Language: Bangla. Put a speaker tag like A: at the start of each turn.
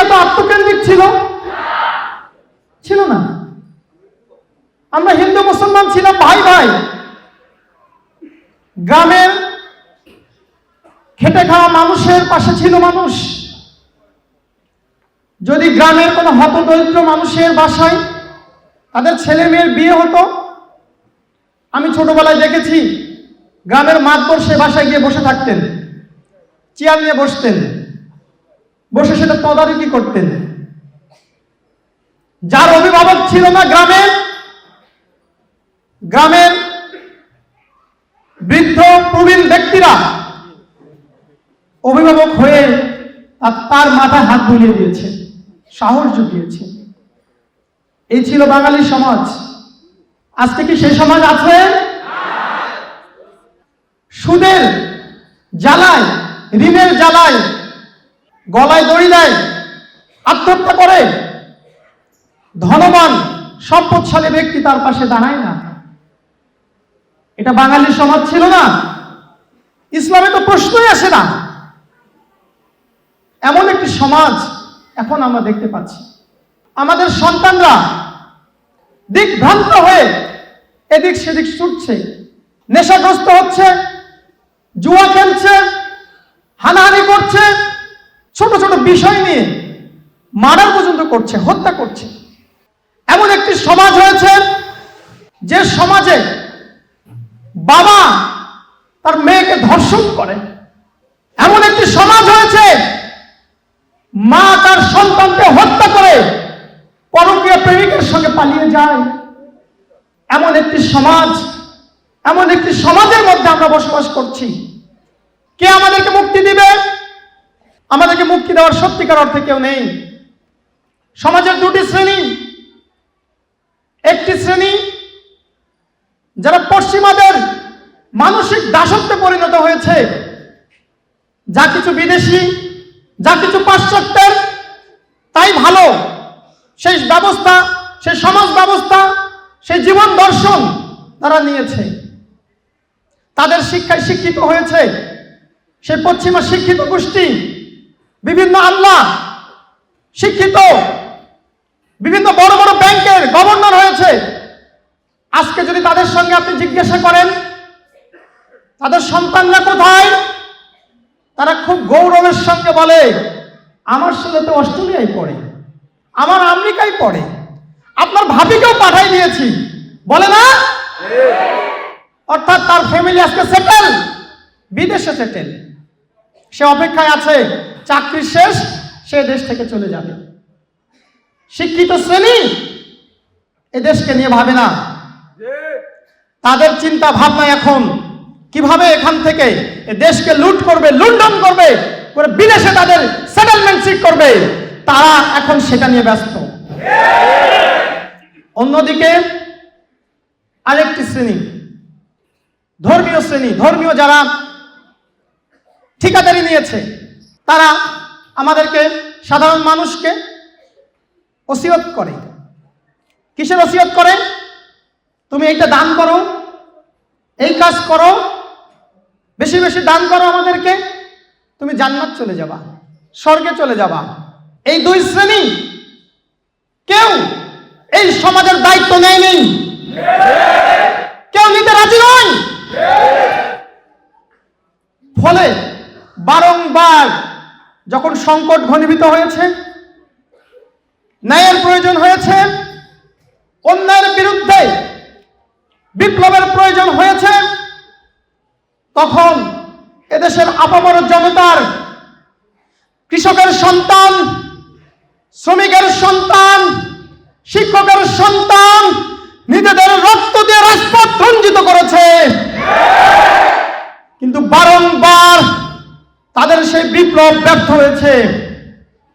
A: এত আত্মকেন্দ্রিক ছিল। ছিল না। আমরা হিন্দু, মুসলমান ছিলাম, ভাই ভাই। গ্রামের খেটে খাওয়া মানুষের পাশে ছিল মানুষ। যদি গ্রামের কোনো হতদরিদ্র মানুষের বাসায় তাদের ছেলে মেয়ের বিয়ে হতো, আমি ছোটবেলায় দেখেছি, গ্রামের মাতবর সে বাসায় গিয়ে বসে থাকতেন, চেয়ার নিয়ে বসতেন। বসে সেটা তদারকি করতেন। যার অভিভাবক ছিল না গ্রামের গ্রামের বৃদ্ধ প্রবীণ ব্যক্তিরা অভিভাবক হয়ে তার মাথায় হাত বুলিয়ে দিয়েছে, সাহস জুগিয়েছে। এই ছিল বাঙালি সমাজ। আজকে কি সেই সমাজ আছে? সুদের জ্বালায়, ঋণের জ্বালায় গলায় দড়ি দেয়, আত্মহত্যা করে। ধনবান, সম্পদশালী ব্যক্তি তার পাশে দাঁড়ায় না। এটা বাঙালির সমাজ ছিল না। ইসলামে তো প্রশ্নই আসে না। এমন একটি সমাজ এখন আমরা দেখতে পাচ্ছি। আমাদের সন্তানরা দিকভ্রান্ত হয়ে এদিক সেদিক ছুটছে, নেশাগ্রস্ত হচ্ছে করছে, হত্যা করছে। এমন একটি সমাজ হয়েছে যে সমাজে বাবা তার মেয়েকে ধর্ষণ করে। এমন একটি সমাজ হয়েছে, মা তার সন্তানকে হত্যা করে পরকীয় প্রেমিকের সঙ্গে পালিয়ে যায়। এমন একটি সমাজ, এমন একটি সমাজের মধ্যে আমরা বসবাস করছি। কে আমাদেরকে মুক্তি দিবে? আমাদেরকে মুক্তি দেওয়ার সত্যিকার অর্থে কেউ নেই। সমাজের দুটি শ্রেণি। একটি শ্রেণি যারা পশ্চিমাদের মানসিক দাসত্বে পরিণত হয়েছে। যা কিছু বিদেশি, যা কিছু পাশ্চাত্যের, তাই ভালো। সেই ব্যবস্থা, সেই সমাজ ব্যবস্থা, সেই জীবন দর্শন তারা নিয়েছে। তাদের শিক্ষায় শিক্ষিত হয়েছে। সেই পশ্চিমা শিক্ষিত গোষ্ঠী, বিভিন্ন আল্লাহ শিক্ষিত বিভিন্ন বড় বড় ব্যাংকের গভর্নর হয়েছে আজকে যদি তাদের সঙ্গে আপনি জিজ্ঞাসা করেন, তাদের সন্তানরা কোথায়? তারা খুব গৌরবের সঙ্গে বলে, আমার ছেলে তো অস্ট্রেলিয়ায় পড়ে, আমার আমেরিকায় পড়ে, আপনার ভাবিকেও পাঠাই দিয়েছি। বলে না? অর্থাৎ তার ফ্যামিলি আজকে সেটেল বিদেশে সেটেল সে অপেক্ষায় আছে, চাকরি শেষ, সে দেশ থেকে চলে যাবে। শিক্ষিত শ্রেণি এ দেশকে নিয়ে ভাবে না। তাদের চিন্তা ভাবনা এখন কীভাবে এখান থেকে দেশকে লুট করবে, লুণ্ঠন করবে, করে বিদেশে তাদের সেটেলমেন্ট সিট করবে, তারা এখন সেটা নিয়ে ব্যস্ত। অন্যদিকে আরেকটি শ্রেণি, ধর্মীয় শ্রেণি, ধর্মীয় যারা ঠিকাদারি নিয়েছে, তারা আমাদেরকে সাধারণ মানুষকে ওসিয়ত করে। কিসের ওসিয়ত করে? তুমি এইটা দান করো। এই কাজ করো। বেশি বেশি দান করো আমাদেরকে। তুমি জান্নাত চলে যাবা। স্বর্গে চলে যাবা। এই দুই শ্রেণি কেউ এই সমাজের দায়িত্ব নেয়নি। কেউ নিতে রাজি নয়। ফলে বারংবার যখন সংকট ঘনীভূত হয়েছে, ন্যায়ের প্রয়োজন হয়েছে, অন্যায়ের বিপ্লবের প্রয়োজন হয়েছে, তখন এদেশের আপামর জনতার, কৃষকের সন্তান, শ্রমিকের সন্তান, শিক্ষকের সন্তান নিজেদের রক্ত দিয়ে রাজপথ রঞ্জিত করেছে। কিন্তু বারংবার তাদের সেই বিপ্লব ব্যর্থ হয়েছে।